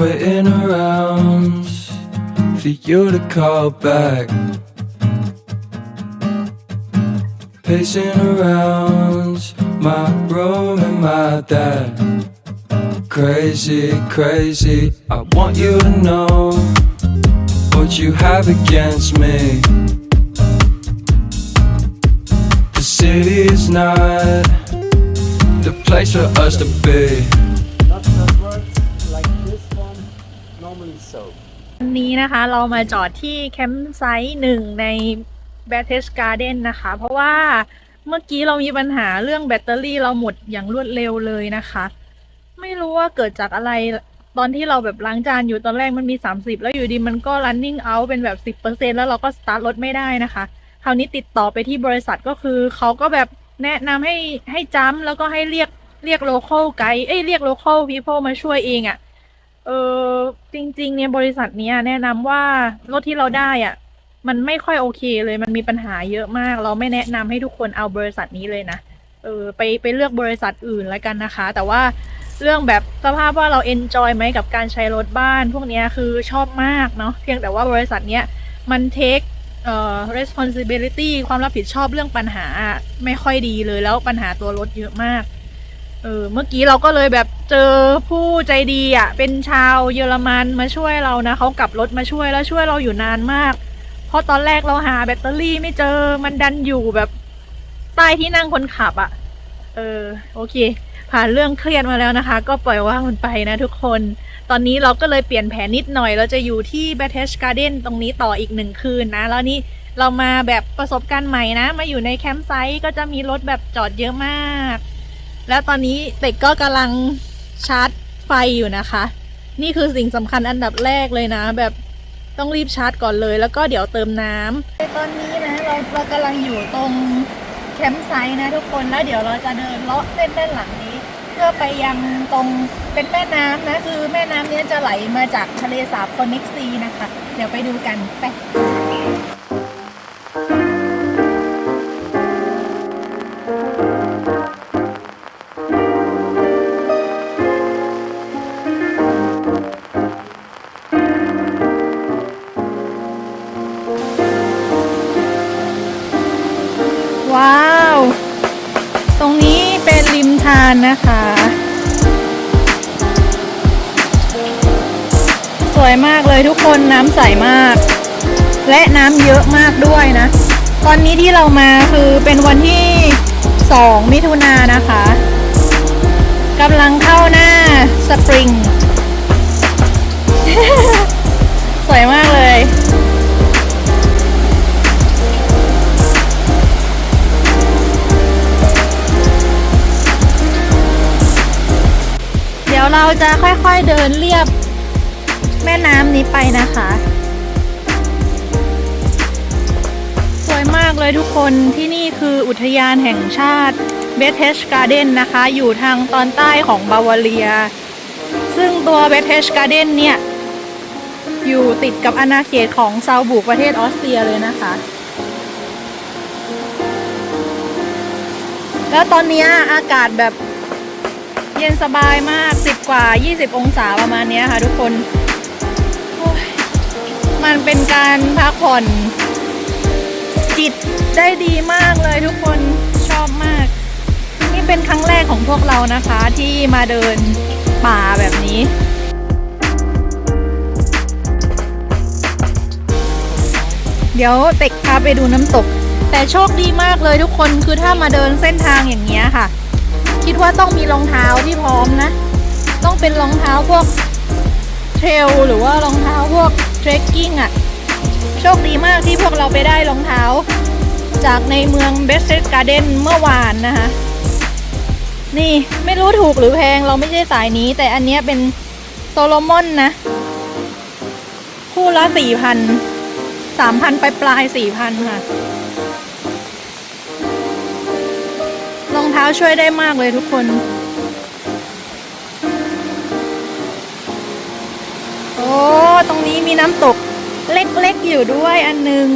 Waiting around for you to call back. Pacing around my room and my dad. Crazy, crazy. I want you to know what you have against me. The city is not the place for us to be. วันนี้นะคะเรามาจอดที่แคมป์ไซต์หนึ่งใน b a t e s Garden นะคะ เพราะว่าเมื่อกี้เรามีปัญหาเรื่องแบตเตอรี่เราหมดอย่างรวดเร็วเลยนะคะ ไม่รู้ว่าเกิดจากอะไรตอนที่เราแบบล้างจานอยู่ตอนแรกมันมี 30 แล้วอยู่ดีมันก็ running out เป็นแบบ 10%แล้วเราก็ start รถไม่ได้นะคะ คราวนี้ติดต่อไปที่บริษัทก็คือเขาก็แบบแนะนำให้ให้จัมแล้วก็ให้เรียกเรียก local guide เอ้ยเรียก local people มาช่วยเองอะ่ะ เออจริง ๆ เนี่ยบริษัทเนี้ยแนะนำว่ารถที่เราได้อะ มันไม่ค่อยโอเคเลย มันมีปัญหาเยอะมาก เราไม่แนะนำให้ทุกคนเอาบริษัทนี้เลยนะเออไปไปเลือกบริษัทอื่นแล้วกันนะคะ แต่ว่าเรื่องแบบสภาพว่าเราเอนจอยไหมกับการใช้รถบ้าน พวกเนี้ยคือชอบมากเนาะเพียงแต่ว่าบริษัทเนี้ยมันเทคเอ่อ responsibility ความรับผิดชอบเรื่องปัญหาไม่ค่อยดีเลยแล้วปัญหาตัวรถเยอะมาก เออเมื่อกี้เราก็เลยแบบเจอผู้ใจดีอะ เป็นชาวเยอรมันมาช่วยเรานะเขากลับรถมาช่วยแล้วช่วยเราอยู่นานมาก เพราะตอนแรกเราหาแบตเตอรี่ไม่เจอมันดันอยู่แบบใต้ที่นั่งคนขับอะ เออ โอเค ผ่านเรื่องเครียดมาแล้วนะคะ ก็ปล่อยว่างมันไปนะทุกคน ตอนนี้เราก็เลยเปลี่ยนแผนนิดหน่อย เราจะอยู่ที่ b a t e s Garden ตรงนี้ต่ออีกหนึ่งคืนนะ แล้วนี่เรามาแบบประสบการณ์ใหม่นะ มาอยู่ในแคมป์ไซต์ก็จะมีรถแบบจอดเยอะมาก แล้วตอนนี้เด็กก็กำลังชาร์จไฟอยู่นะคะ นี่คือสิ่งสำคัญอันดับแรกเลยนะ แบบต้องรีบชาร์จก่อนเลย แล้วก็เดี๋ยวเติมน้ำตอนนี้นะเราเรากำลังอยู่ตรงแคมป์ไซต์นะทุกคนแล้วเดี๋ยวเราจะเดินเลาะเส้นด้านหลังนี้ เพื่อไปยังตรงเป็นแม่น้ำนะ คือแม่น้ำเนี้ยจะไหลมาจากทะเลสาบคอนเน็กซีนะคะ เดี๋ยวไปดูกันไป ใสมาก และน้ำเยอะมากด้วยนะ ตอนนี้ที่เรามาคือเป็นวันที่ 2 มิถุนายนนะคะกำลังเข้าหน้าสปริง สวยมากเลย เดี๋ยวเราจะค่อยๆเดินเรียบ แม่น้ำนี้ไปนะคะ สวยมากเลยทุกคนที่นี่คืออุทยานแห่งชาติเบเทชการ์เดนนะคะ อยู่ทางตอนใต้ของบาวาเรีย ซึ่งตัวเบเทชการ์เดนเนี่ย อยู่ติดกับอาณาเขตของซาบุกประเทศออสเตรียเลยนะคะ แล้วตอนนี้อากาศแบบเย็นสบายมาก 10 กว่า 20 องศาประมาณนี้ค่ะทุกคน มันเป็นการพักผ่อน จิตได้ดีมากเลยทุกคนชอบมาก นี่เป็นครั้งแรกของพวกเรานะคะที่มาเดินป่าแบบนี้เดี๋ยวเต็กพาไปดูน้ำตก แต่โชคดีมากเลยทุกคนคือถ้ามาเดินเส้นทางอย่างเงี้ยค่ะ คิดว่าต้องมีรองเท้าที่พร้อมนะ ต้องเป็นรองเท้าพวก เทรลหรือว่ารองเท้าพวกเทรคกิ้งอะ่ะ โชคดีมากที่พวกเราไปได้รองเท้า จากในเมืองเบสเซตการ์เดนเมื่อวานนะคะ นี่ไม่รู้ถูกหรือแพงเราไม่ใช่สายนี้ แต่อันนี้เป็นโซโลมอนนะ คู่ละสี่พันสามพันปลายปลายสี่พันค่ะรองเท้าช่วยได้มากเลยทุกคน ตรงนี้มีน้ำตกเล็กๆอยู่ด้วยอันหนึง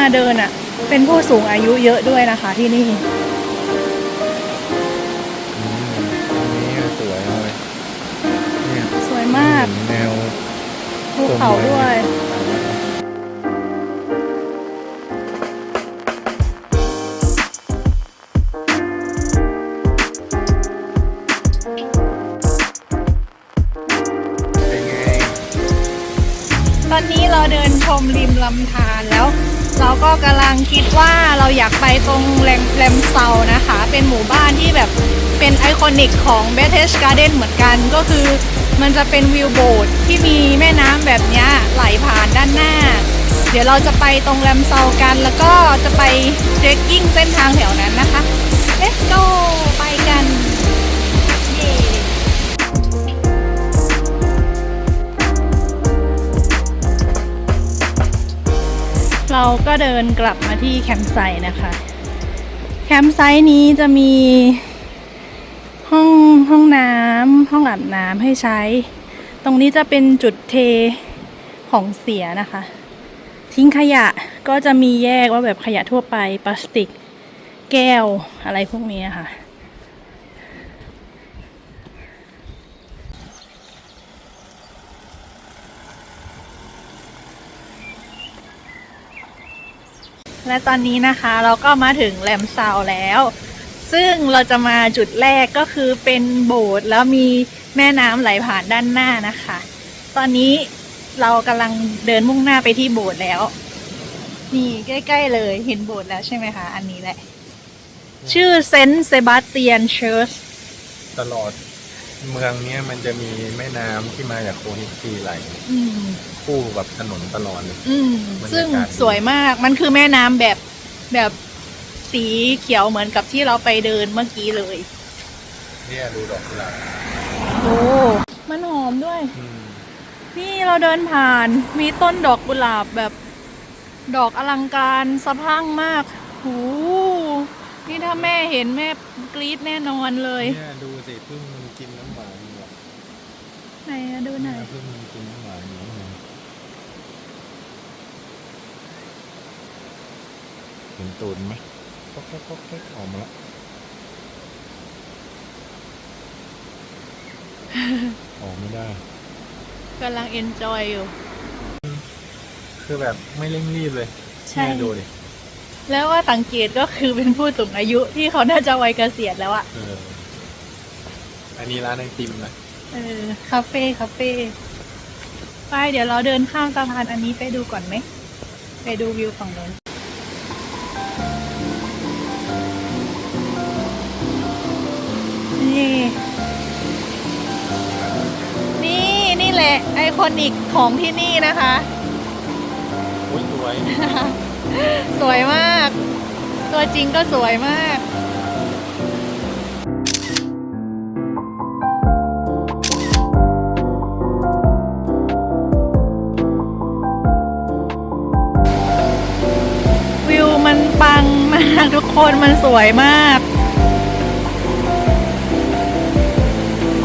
มาเดินอะ เป็นผู้สูงอายุเยอะด้วยนะคะที่นี่อืมอันนี้สวยเลยเนี่ยสวยมากเห็นแนวภูเขาด้วยเป็นไงตอนนี้เราเดินชมริมลำธารแล้วเรา ก็กำลังคิดว่าเราอยากไปตรงแรมแรมเซานะคะ เป็นหมู่บ้านที่แบบเป็นไอคอนิกของเบเทสการ์เดนเหมือนกันก็คือมันจะเป็นวิวโบสถ์ที่มีแม่น้ำแบบเนี้ยไหลผ่านด้านหน้า เดี๋ยวเราจะไปตรงแรมเซากัน แล้วก็จะไปเทรคกิ้งเส้นทางแถวนั้นนะคะ let's go ไปกัน เราก็เดินกลับมาที่แคมป์ไซต์นะคะ แคมป์ไซต์นี้จะมีห้องห้องน้ำห้องอาบน้ำให้ใช้ ตรงนี้จะเป็นจุดเทของเสียนะคะ ทิ้งขยะก็จะมีแยกว่าแบบขยะทั่วไปพลาสติก แก้วอะไรพวกนี้ค่ะ และตอนนี้นะคะเราก็มาถึงแหลมซาวแล้ว ซึ่งเราจะมาจุดแรกก็คือเป็นโบสถ์แล้วมีแม่น้ำไหลผ่านด้านหน้านะคะ ตอนนี้เรากำลังเดินมุ่งหน้าไปที่โบสถ์แล้ว นี่ใกล้ ๆ เลยเห็นโบสถ์แล้วใช่ไหมคะ อันนี้แหละ ชื่อเซนต์เซบาสเตียนเชิร์ชตลอด เมืองเนี้ยมันจะมีแม่น้ำที่มาจากโคนิคีไหลอืม คู่กับถนนตลอดเลย อืม บรรยากาศ ซึ่งดีสวยมาก มันคือแม่น้ำแบบแบบสีเขียวเหมือนกับที่เราไปเดินเมื่อกี้เลย เนี่ยดูดอกกุหลาบโอ้ มันหอมด้วย อืมนี่เราเดินผ่าน มีต้นดอกกุหลาบแบบ ดอกอลังการสะพรั่งมากหูนี่ถ้าแม่เห็นแม่กรี๊ดแน่นอนเลย เนี่ยดูสิเพิ่งมันกินน้ำหวานอยู่อะ ไหนอะ ดูหน่เนี่อยยเพิ่งมันกินน้ำหวานอยู่เนี่ยเห็นตูนไหมก็แค่ก็แค่ออกมาแล้วออกไม่ได้กำลังเอนจอยอยู่ คือแบบไม่เร่งรีบเลยใช่ เนี่ยดูดิแล้วว่าสังเกตก็คือเป็นผู้สูงอายุที่เขาน่าจะวัยเกษียณแล้วอะเอออันนี้ร้านไอติมนะ เออคาเฟ่คาเฟ่ไปเดี๋ยวเราเดินข้ามสะพานอันนี้ไปดูก่อนไหม ไปดูวิวฝั่งโน้นนี่นี่นี่แหละ ไอคอนิกของที่นี่นะคะโอ้ยสวย สวยมาก ตัวจริงก็สวยมากากทุกคนมันสวยมาก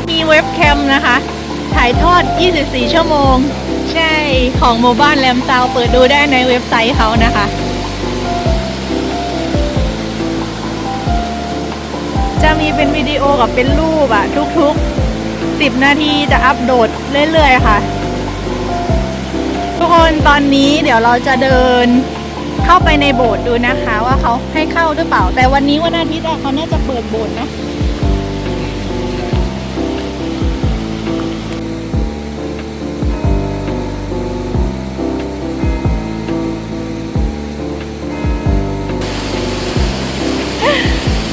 มีเว็บแคมนะคะ ถ่ายทอด 24 ชั่วโมง ใช่ของหมู่บ้านแรมซาวเปิดดูได้ในเว็บไซต์เขานะคะ จะมีเป็นวิดีโอกับเป็นรูปอะทุกๆ 10 นาทีจะอัปโหลดเรื่อยๆค่ะ ทุกคนตอนนี้เดี๋ยวเราจะเดิน เข้าไปในโบสถ์ดูนะคะ ว่าเขาให้เข้าหรือเปล่า แต่วันนี้วันอาทิตย์อะเขาน่าจะเปิดโบสถ์นะ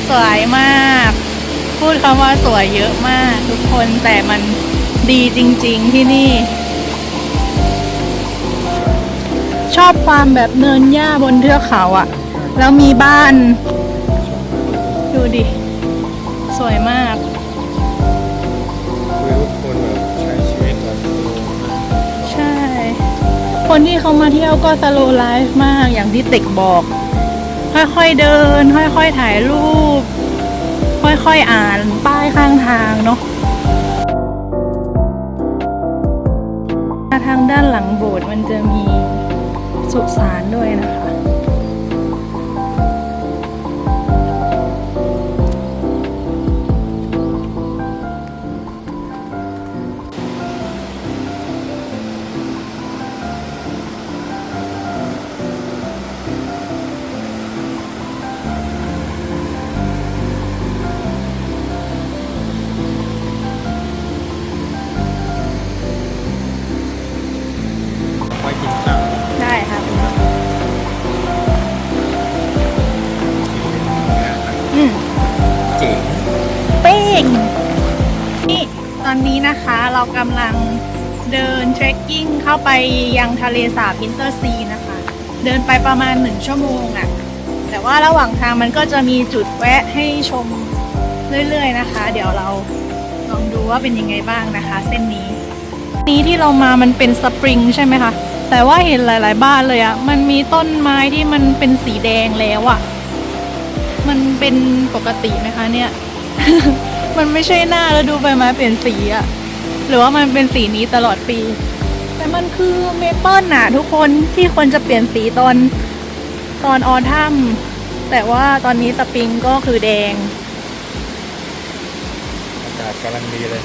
สวยมาก พูดคำว่าสวยเยอะมาก ทุกคนแต่มันดีจริง ๆที่นี่ ชอบความแบบเนินหญ้าบนเทือกเขาอะแล้วมีบ้าน ดูดิ สวยมาก คืทุกคนแบบใช้ชีวิตแบบใช่ คนที่เขามาเที่ยวก็สโลไลฟ์มากอย่างที่ติ๊กบอก ค่อยๆเดิน ค่อยๆถ่ายรูป ค่อยๆอ่านป้ายข้างทางเนาะทางด้านหลังโบสถ์มันจะมี สุสานด้วยนะคะ เดินเทรคกิ้งเข้าไปยังทะเลสาบอินเตอร์ซีนะคะ เดินไปประมาณหนึ่งชั่วโมงอะ่ะ แต่ว่าระหว่างทางมันก็จะมีจุดแวะให้ชมเรื่อยๆนะคะ เดี๋ยวเราลองดูว่าเป็นยังไงบ้างนะคะ เส้นนี้ นี้ที่เรามามันเป็นสปริงใช่ไหมคะ แต่ว่าเห็นหลาย ๆ บ้านเลยอะ่ะ มันมีต้นไม้ที่มันเป็นสีแดงแล้วอะ่ะ มันเป็นปกติไหมคะเนี่ย มันไม่ใช่หน้าแล้วดูใบไม้เปลี่ยนสีอะ หรือว่ามันเป็นสีนี้ตลอดปี แต่มันคือเมเปิลน่ะ ทุกคนที่ควรจะเปลี่ยนสีตอนตอนออทัมแต่ว่าตอนนี้สปริงก็คือแดง อากาศกำลังดีเลย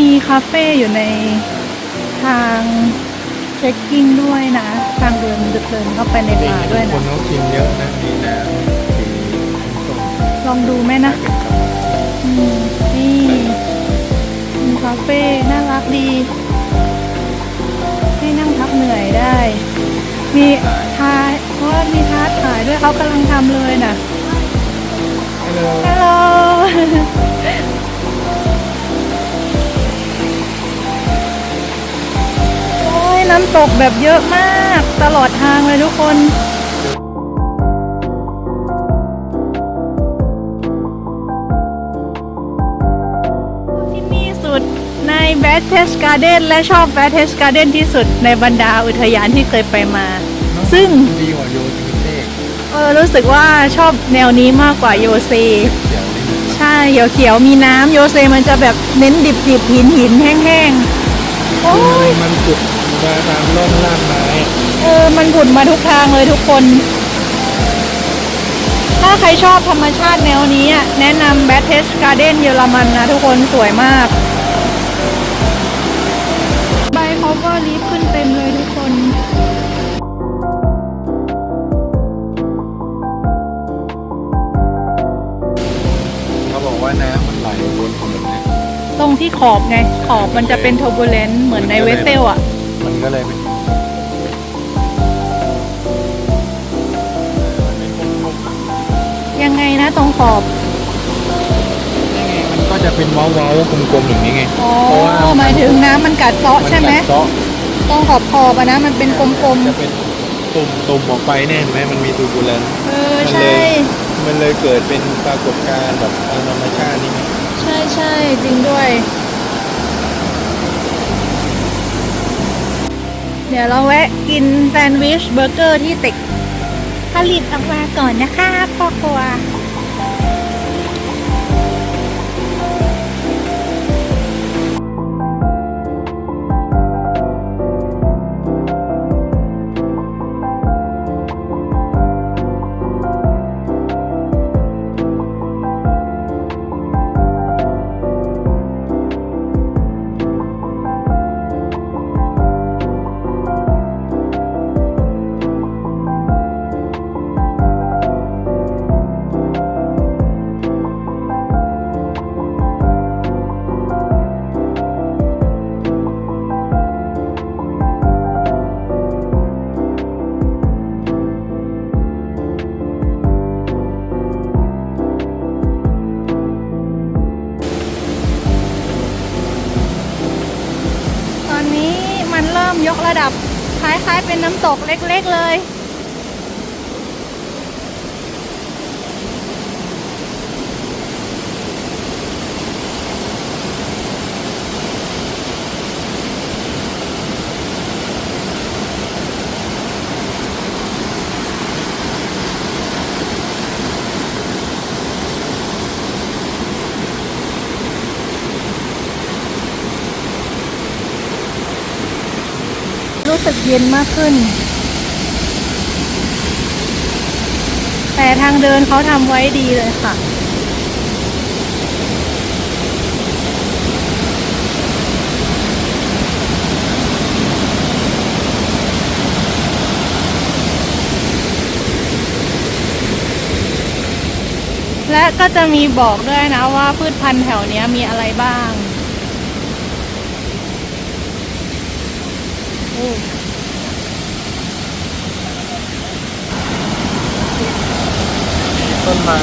มีคาเฟ่อยู่ในทางเทรคกิ้งด้วยนะ ทางเดินเดินเข้าไปในป่าด้วยคนะนเขากินเยอะนะมีน้ำสีส้มลองดูไหมนะ อืมนี่มีคาเฟ่น่ารักดี ให้นั่งพักเหนื่อยได้ มีทายเพราะว่ามีทาร์ตขายด้วยเขากำลังทำเลยน่ะ ตกแบบเยอะมากตลอดทางเลยทุกคนที่นี่สุดในแบทเทสการ์เดนและชอบแบทเทสการ์เดนที่สุดในบรรดาอุทยานที่เคยไปมา ซึ่งดีกว่าโยทิมิเต้เออรู้สึกว่าชอบแนวนี้มากกว่าโยเซใช่เขียวเขียวมีน้ำโยเซมันจะแบบเน้นดิบดิบหินหินแห้งๆโอ้ยมันจุด มาตามร่องล่างไม้เออมันผุดมาทุกทางเลยทุกคน ถ้าใครชอบธรรมชาติแนวนี้อะแนะนำแบทเทสการ์เดนเยอรมันนะทุกคนสวยมาก ใบเขาก็รีบขึ้นเต็มเลยทุกคนเขาบอกว่าน้ำมันไหลบนถนนเนี่ยตรงที่ขอบไง ขอบมันจะเป็นโทบูเลนต์เหมือนในเวสเซลอะ มันก็เลยเป็นมันเป็นกลมๆยังไงนะตรงขอบนี่ไงมันก็จะเป็นเว้าๆกลมๆอย่างนี้ไงอ๋อเพราะว่าหมายถึงน้ำมันกัดเซาะใช่ไหม นกัดเซาะตรงขอบขอบอะนะมันเป็นกลมจะเป็นตุ่มตุ่มออกไปเนี่ยเห็นไหมมันมีตูบูเลนๆเออมันใช่เลยมันเลยเกิดเป็นปรากฏการณ์แบบทางธรรมชาตินี่ไงใช่ใช่จริงด้วย เดี๋ยวเราแวะกินแซนด์วิชเบอร์เกอร์ที่ติกผลิตออกมาก่อนนะคะพ่อครัว เป็นน้ำตกเล็กๆเลย เย็นมากขึ้น แต่ทางเดินเขาทำไว้ดีเลยค่ะและก็จะมีบอกด้วยนะว่าพืชพันธุ์แถวเนี้ยมีอะไรบ้างโอ้ ต้นไม้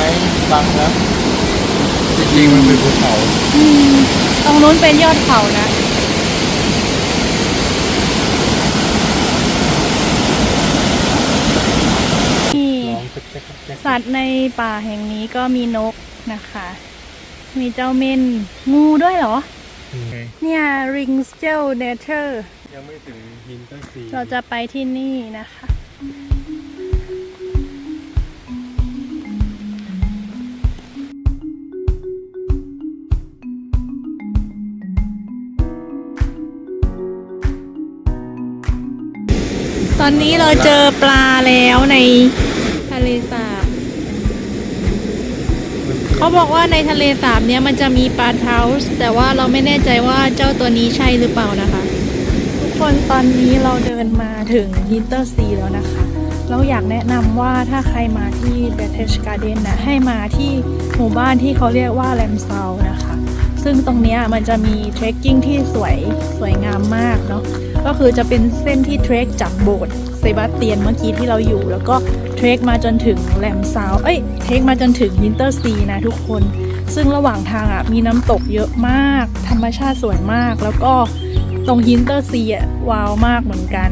บังนะจริงๆมันเป็นภูเขาอืมตรงนู้นเป็นยอดเขานะ นี่ร้องแจ๊กๆแจ๊กสัตว์ในป่าแห่งนี้ก็มีนกนะคะ มีเจ้าเม่นงูด้วยเหรอๆเนี่ย ring s t e l nature ยังไม่ถึงหินต้นซีเราจะไปที่นี่นะคะ ตอนนี้เราเจอปลาแล้วในทะเลสาบเขาบอกว่าในทะเลสาบเนี้ยมันจะมีปลาเท้าส์แต่ว่าเราไม่แน่ใจว่าเจ้าตัวนี้ใช่หรือเปล่านะคะ ทุกคนตอนนี้เราเดินมาถึงฮินเตอร์ซีแล้วนะคะ เราอยากแนะนำว่าถ้าใครมาที่เบเทชการ์เดนนะให้มาที่หมู่บ้านที่เขาเรียกว่าแลมเซานะคะ ซึ่งตรงเนี้ยมันจะมีเทรคกิ้งที่สวยสวยงามมากเนาะ ก็คือจะเป็นเส้นที่เทรคจากโบสถ์เซบาสเตียนเมื่อกี้ที่เราอยู่ แล้วก็เทรคมาจนถึงแลมซาวเอ้ยเทรคมาจนถึงฮินเตอร์ซีนะทุกคน ซึ่งระหว่างทางอะมีน้ำตกเยอะมาก ธรรมชาติสวยมาก แล้วก็ตรงฮินเตอร์ซีอะว้าวมากเหมือนกัน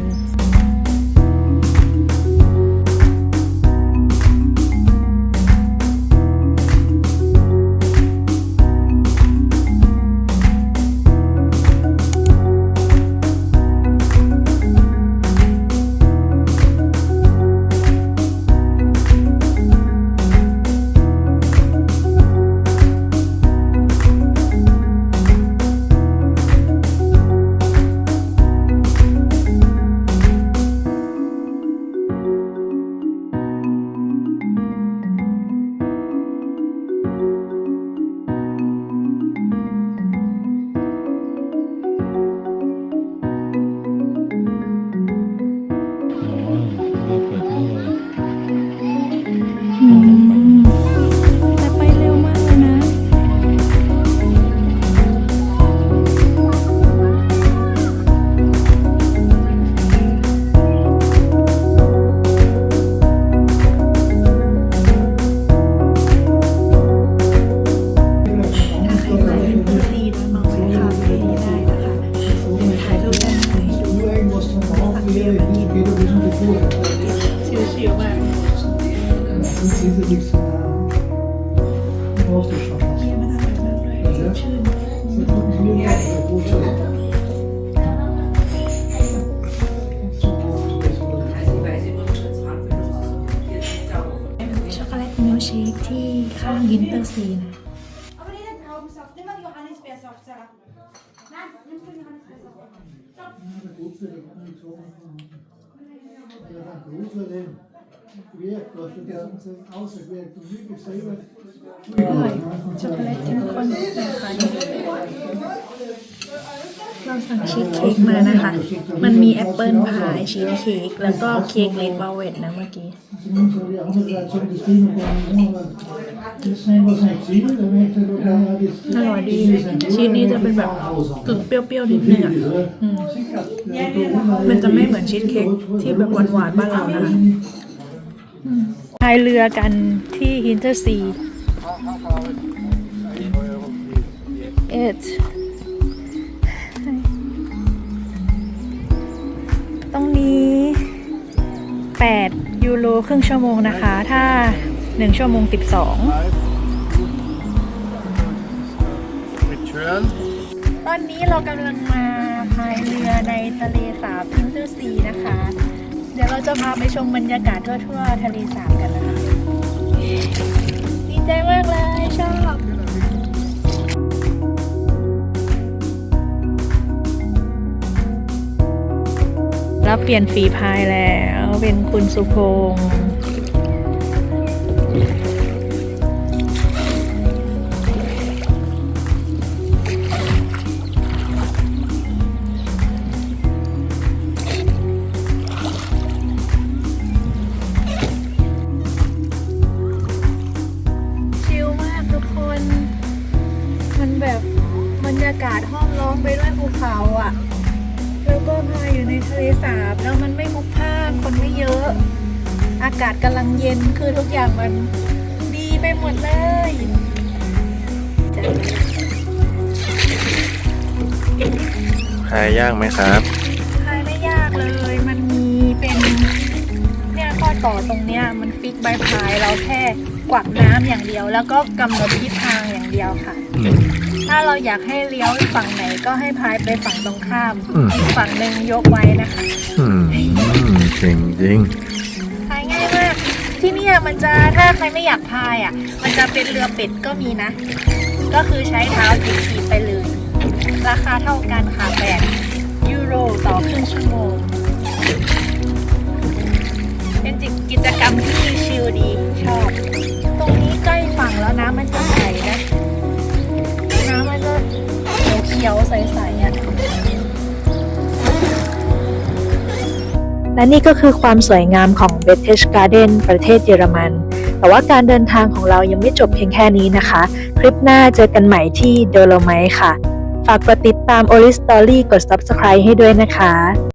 van half weer en hier keer dus de voor. ชิวๆมาก Dat is het niks gedaan. Hoofdstad van เยี่ยมมากเลยมากเลยชื่นช็อกโกแลตมิลค์เชคที่ข้างฮินเตอร์ซีนะ Aber nicht den Traubensaft, nimm mal die Johannisbeersaft, Sarah. Nein, nimm den Johannisbeersaft. Ausgewerkt en nu geschreven. อร่อยช็อกโกแลตเข้มข้นนะคะเรา สั่งชีสเค้กมานะคะ มันมีแอปเปิลพายชีสเค้กแล้วก็เค้กเลดเวลเวตนะเมื่อกี้ อร่อยดี ชีสนี้จะเป็นแบบกึ่งเปรี้ยวๆนิดนึงอะอืมมันจะไม่เหมือนชีสเค้กที่แบบหวานๆบ้านเรานะคะพายเรือกันที่ฮินเตอร์ซีเตรงนี้ 8 ยูโรครึ่งชั่วโมงนะคะ ถ้า 1 ชั่วโมง 12 ตอนนี้เรากำลังมาพายเรือในทะเลสาบพินเตอร์ซีนะคะ เดี๋ยวเราจะพาไปชมบรรยากาศทั่วๆทะเลสาบกันนะคะ ดีใจมากเลยชอบ เรารับเปลี่ยนฝีพายแล้วเป็นคุณสุพงศ์ชิลมากทุกคนมันแบบบรรยากาศห้อมล้อมไปด้วยภูเขาอะ แล้วก็พายอยู่ในทะเลสาบแล้วมันไม่พลุกพล่านคนไม่เยอะ อากาศกำลังเย็นคือทุกอย่างมันดีไปหมดเลยจ้ะหายยากไหมครับพายไม่ยากเลย มันมีเป็นเนี่ยข้อต่อตรงเนี้ยมันฟิกใบพายเราแค่กวักน้ำอย่างเดียว แล้วก็กำหนดทิศทางอย่างเดียวค่ะอืม ถ้าเราอยากให้เลี้ยวฝั่งไหนก็ให้พายไปฝั่งตรงข้ามอืม อีกฝั่งหนึ่งยกไว้นะคะ อืมเก่งจริง พายง่ายมาก ที่เนี่ยมันจะถ้าใครไม่อยากพายอะ มันจะเป็นเรือเป็ดก็มีนะ ก็คือใช้เท้าถีบๆไปเลย ราคาเท่ากันค่ะแปดยูโรต่อครึ่งชั่วโมง เป็นกิจกรรมที่ชิลดีชอบ ตรงนี้ใกล้ฝั่งแล้วน้ำมันจะใสนะน้ำมันจะเขียวใสๆอะและนี่ก็คือความสวยงามของ b e t e s Garden ประเทศเยอรมัน แต่ว่าการเดินทางของเรายังไม่จบเพียงแค่นี้นะคะ คลิปหน้าเจอกันใหม่ที่โดโลไมค่ะ ฝากกดติดตาม o l i Story กด Subscribe ให้ด้วยนะคะ